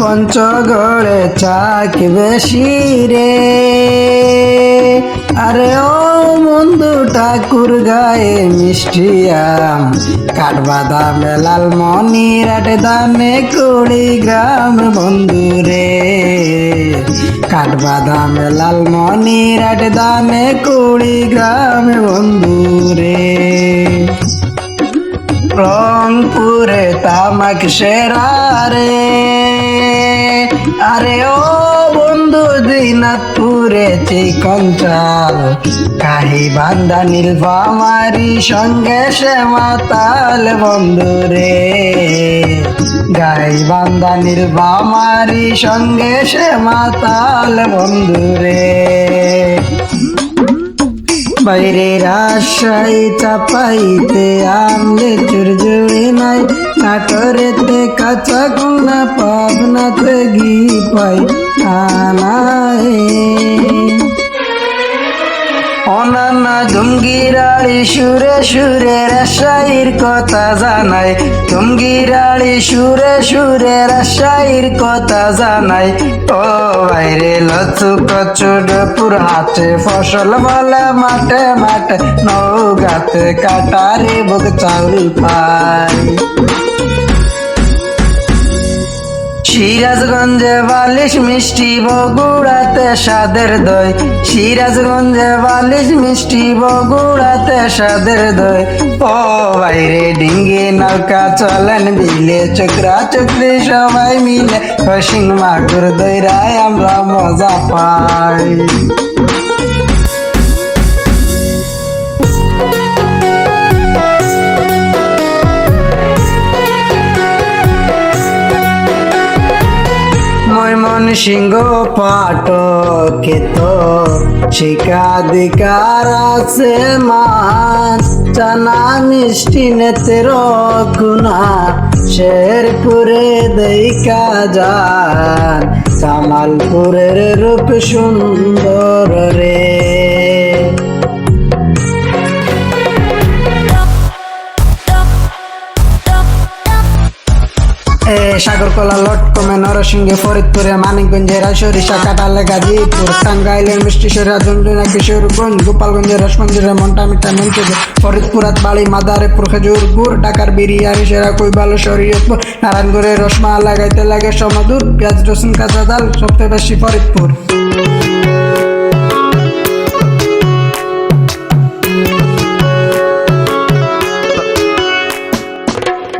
পঞ্চগড়ে চাক বেশি রে। আরে ও বন্ধু ঠাকুর গায়ে মিষ্টি আম কাঠবাদাম লাল মনিরাট দামে কুড়ি গ্রাম বন্ধু রে। কাঠবাদাম লাল মনিরাট দামে কুড়ি গ্রাম বন্ধু রে। রংপুরে তামাক সেরা রে। আরে ও বন্ধু দিনাজপুরে চিকন চাল কাহি বান্দা নীলফামারি সঙ্গে সে মাতাল বন্ধু রে। গাই বান্দা নীলফামারি সঙ্গে সে মাতাল বন্ধু রে। বাইরে রাজশাহী চাপাইতে আমলে চুরজুড়ি নাই। নাটরেতে কাঁচা কোনা পাবনাতে গি পাই আনায়। অনানা জুমগিরাড়ি সুরে সুরে রাশাইর কথা জানাই জুমগিরাড়ি সুরে সুরে রাশাইর কথা জানাই ও বাইরে লচু কচু ডপুর হাতে ফসল বলে মাঠে মাঠে নৌগাতে কাটারি বুক চাউল পাই সিরাজগঞ্জে বালিশ মিষ্টি বগুড়াতে সাদের দই। সিরাজগঞ্জে বালিশ মিষ্টি বগুড়াতে সাদের দই। ও বাইরে ডিঙ্গি নৌকা চলেন বিলে চক্রা চক্রি সবাই মিলে। ফসিং মাগুর দইরায় আমরা মজা পাই। সিংহ পাটকে তো শিকাধিকার আছে মান চানা মিষ্টি নেতের গুণা শেরপুরে দেখা যান। কামালপুরের রূপ সুন্দর রে। সাগরকলা, লটকমে, নরসিংহে, ফরিদপুরে, মানিকগঞ্জে সরিষা কাটালে গাজীপুর টাঙ্গাইলের মিষ্টিসরা ঝুনঝুনা কিশোরগঞ্জ গোপালগঞ্জের রসমঞ্জুরে মন্টা মিঠা মঞ্চে ফরিদপুরাত বাড়ি মাদারেপুর গুর ঢাকার বিরিয়ানি সেরা, কৈবাল, শরীয়তপুর, নারায়ণগড়ে রসমা লাগাইতে লাগে, সমাদুর, পেঁয়াজ, রসুন, কাঁচা ডাল, সবচেয়ে বেশি ফরিদপুর।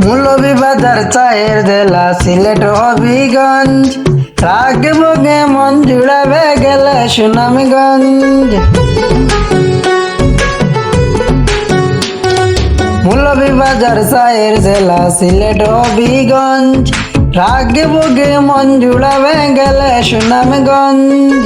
মৌলভীবাজার চায়ের জেলা সিলেট হবিগঞ্জ। রাগ বগে মন জুড়াবে গেলে সুনামগঞ্জ। মৌলভীবাজার চায়ের জেলা সিলেট হবিগঞ্জ। রাগ বগে মন জুড়াবে গেলে সুনামগঞ্জ।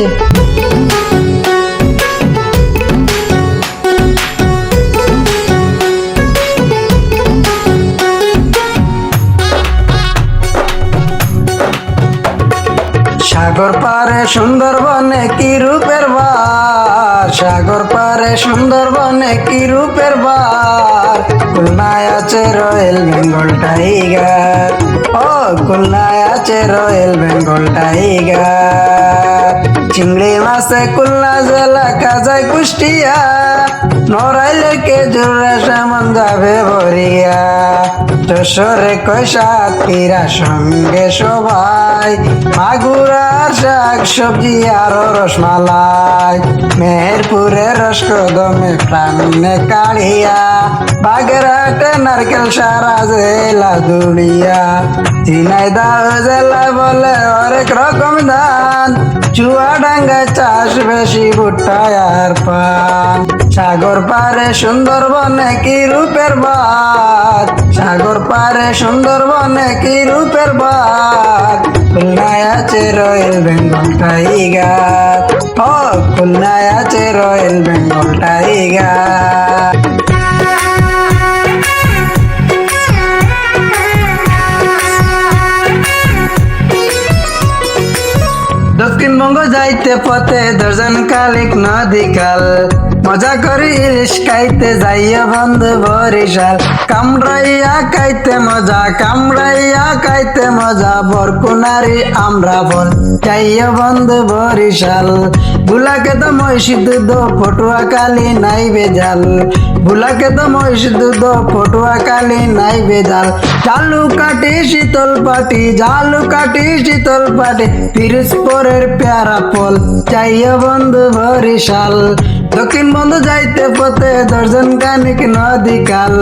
পারে সুন্দরবনে কি রূপের বার? সাগর পারে সুন্দরবনে কি রূপের বার? খুলনায় আছে রয়েল বেঙ্গল টাইগার। ও, খুলনায় আছে রয়েল বেঙ্গল টাইগার। চিংড়ি মাছে খুলনা জেলা কাজাই কুষ্টিয়া। নড়াইলে কে জোরে যাবে ভরিয়া। যশোরে কিরা সঙ্গে সবাই। মাগুরার শাক সবজি আরও রসমালাই। মেহেরপুরে রসকদমে প্রাণে কাড়িয়া। বাগেরহাটে নারকেল সারা জেলা দুড়িয়া দাও জেলা বলে অনেক রকম ধান। চুয়াডাঙ্গায় চাষ বেশি ভুট্টা পান। সাগর পারে সুন্দরবনে কি রূপের বাদ সাগর পারে সুন্দরবনে কি রূপের বাদ খুলনায় আছে রয়েল বেঙ্গল টাইগার। ও, খুলনায় আছে রয়েল বেঙ্গল টাইগার। যাইতে পথে দর্জন কালিক নদী কাল মজা করি ইলিশ খাইতে যাইয়া বন্ধু বরিশাল। কামড়াইয়া খাইতে মজা কামড়াইয়া খাইতে মজা বরকুনারি আমরা বল। যাইয়া বন্ধু বরিশাল, বুলাকে তো মহিষি দুধ ফটুয়া কালি নাই বেজাল। বুলাকে তো মহিষি দুধ ফটুয়া কালি নাই বেজাল। চালু কাটি শীতল পাটি জালু কাটি শীতল পাটি পিরস্পরের প্যারা ফল চাইয়া বন্ধু বরিশাল দক্ষিণ বন্ধু যাইতে পথে দর্জন কানিক নদী কাল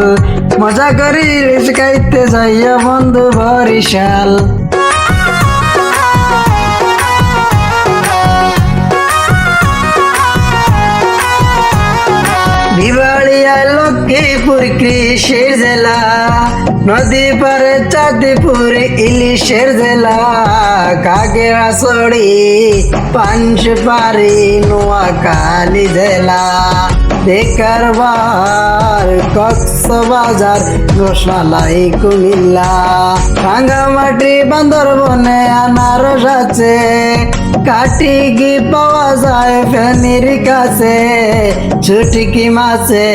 মজা করি ইলিশ খাইতে যাইয়া বন্ধু বরিশাল দিবালিয়া লক্ষ্মীপুর কৃষির জেলা নদী পারে চাঁদিপুর ইলিশের জেলা কাকে আসড়ি পাঞ্চ পারি নোয়াখালী জেলা বেকার বার, কক্সবাজার রসমালাই কুমিল্লা। রাঙ্গামাটি বান্দরবনে আনারস আছে কাটি গি পাওয়া যায় ফেনির কাছে? ছুটকি মাছে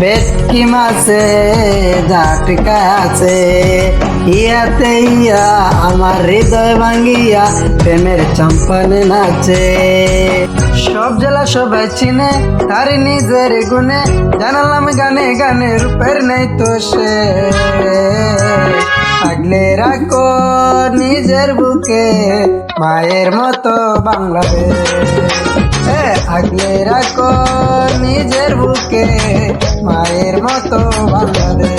ভেটকি মাছে জাটকা আছে ইয়াতে ইয়া, আমার হৃদয় ভাঙ্গিয়া প্রেমের চম্পানে নাচে। সব জেলা সবাই চিনে তার নিজের গুনে জানালাম গানে গানে রূপের নেই তো সে। আগলে রাখো নিজের বুকে, মায়ের মতো বাংলাদেশ। আগলে রাখো নিজের বুকে, মায়ের মতো বাংলাদেশ।